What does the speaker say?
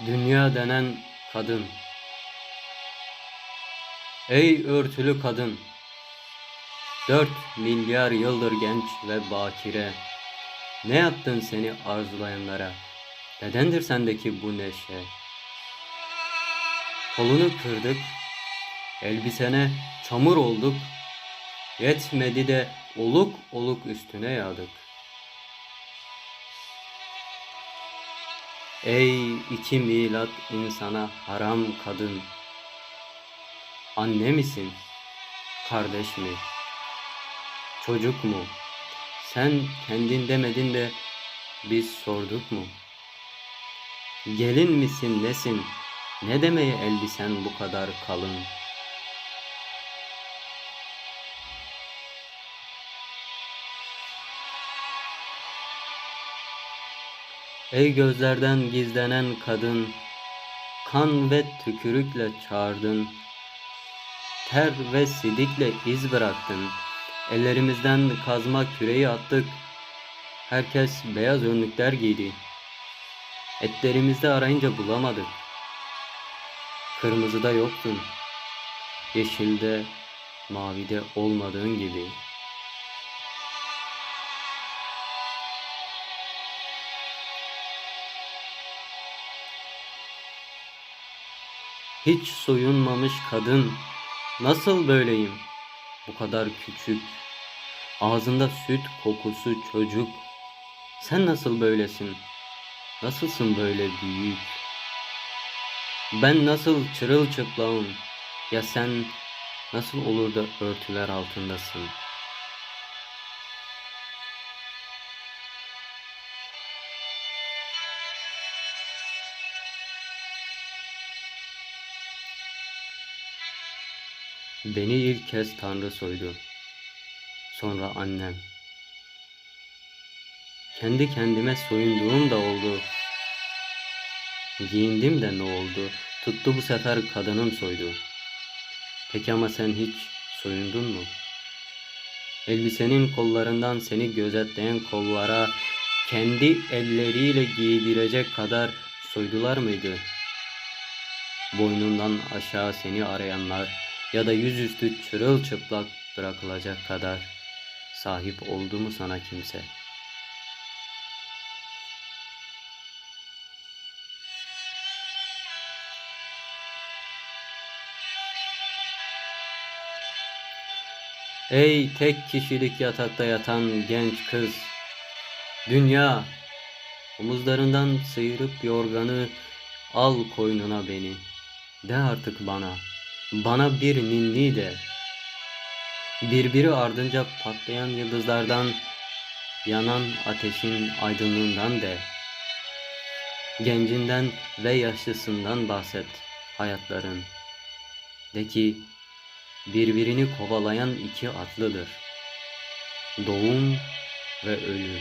Dünya denen kadın. Ey örtülü kadın. Dört milyar yıldır genç ve bakire. Ne yaptın seni arzulayanlara? Nedendir sendeki bu neşe? Kolunu kırdık, elbisene çamur olduk. Yetmedi de oluk oluk üstüne yağdık. Ey iki milat insana haram kadın. Anne misin? Kardeş mi? Çocuk mu? Sen kendin demedin de biz sorduk mu? Gelin misin nesin? Ne demeye elbisen bu kadar kalın? Ey gözlerden gizlenen kadın, kan ve tükürükle çağırdın. Ter ve sidikle iz bıraktın. Ellerimizden kazma küreği attık. Herkes beyaz önlükler giydi. Etlerimizde arayınca bulamadık. Kırmızıda yoktun. Yeşilde, mavide olmadığın gibi. Hiç soyunmamış kadın, nasıl böyleyim? Bu kadar küçük, ağzında süt kokusu çocuk. Sen nasıl böylesin? Nasılsın böyle büyük? Ben nasıl çırılçıplağım? Ya sen nasıl olur da örtüler altındasın? Beni ilk kez Tanrı soydu. Sonra annem. Kendi kendime soyunduğum da oldu. Giyindim de ne oldu? Tuttu bu sefer kadınım soydu. Peki ama sen hiç soyundun mu? Elbisenin kollarından seni gözetleyen kollara kendi elleriyle giydirecek kadar soydular mıydı? Boynundan aşağı seni arayanlar ya da yüzüstü çırılçıplak bırakılacak kadar sahip oldu mu sana kimse? Ey tek kişilik yatakta yatan genç kız, dünya omuzlarından sıyırıp yorganı al koynuna beni. De artık bana, bana bir ninni de. Birbiri ardınca patlayan yıldızlardan, yanan ateşin aydınlığından de. Gencinden ve yaşlısından bahset hayatların. De ki birbirini kovalayan iki atlıdır. Doğum ve ölüm.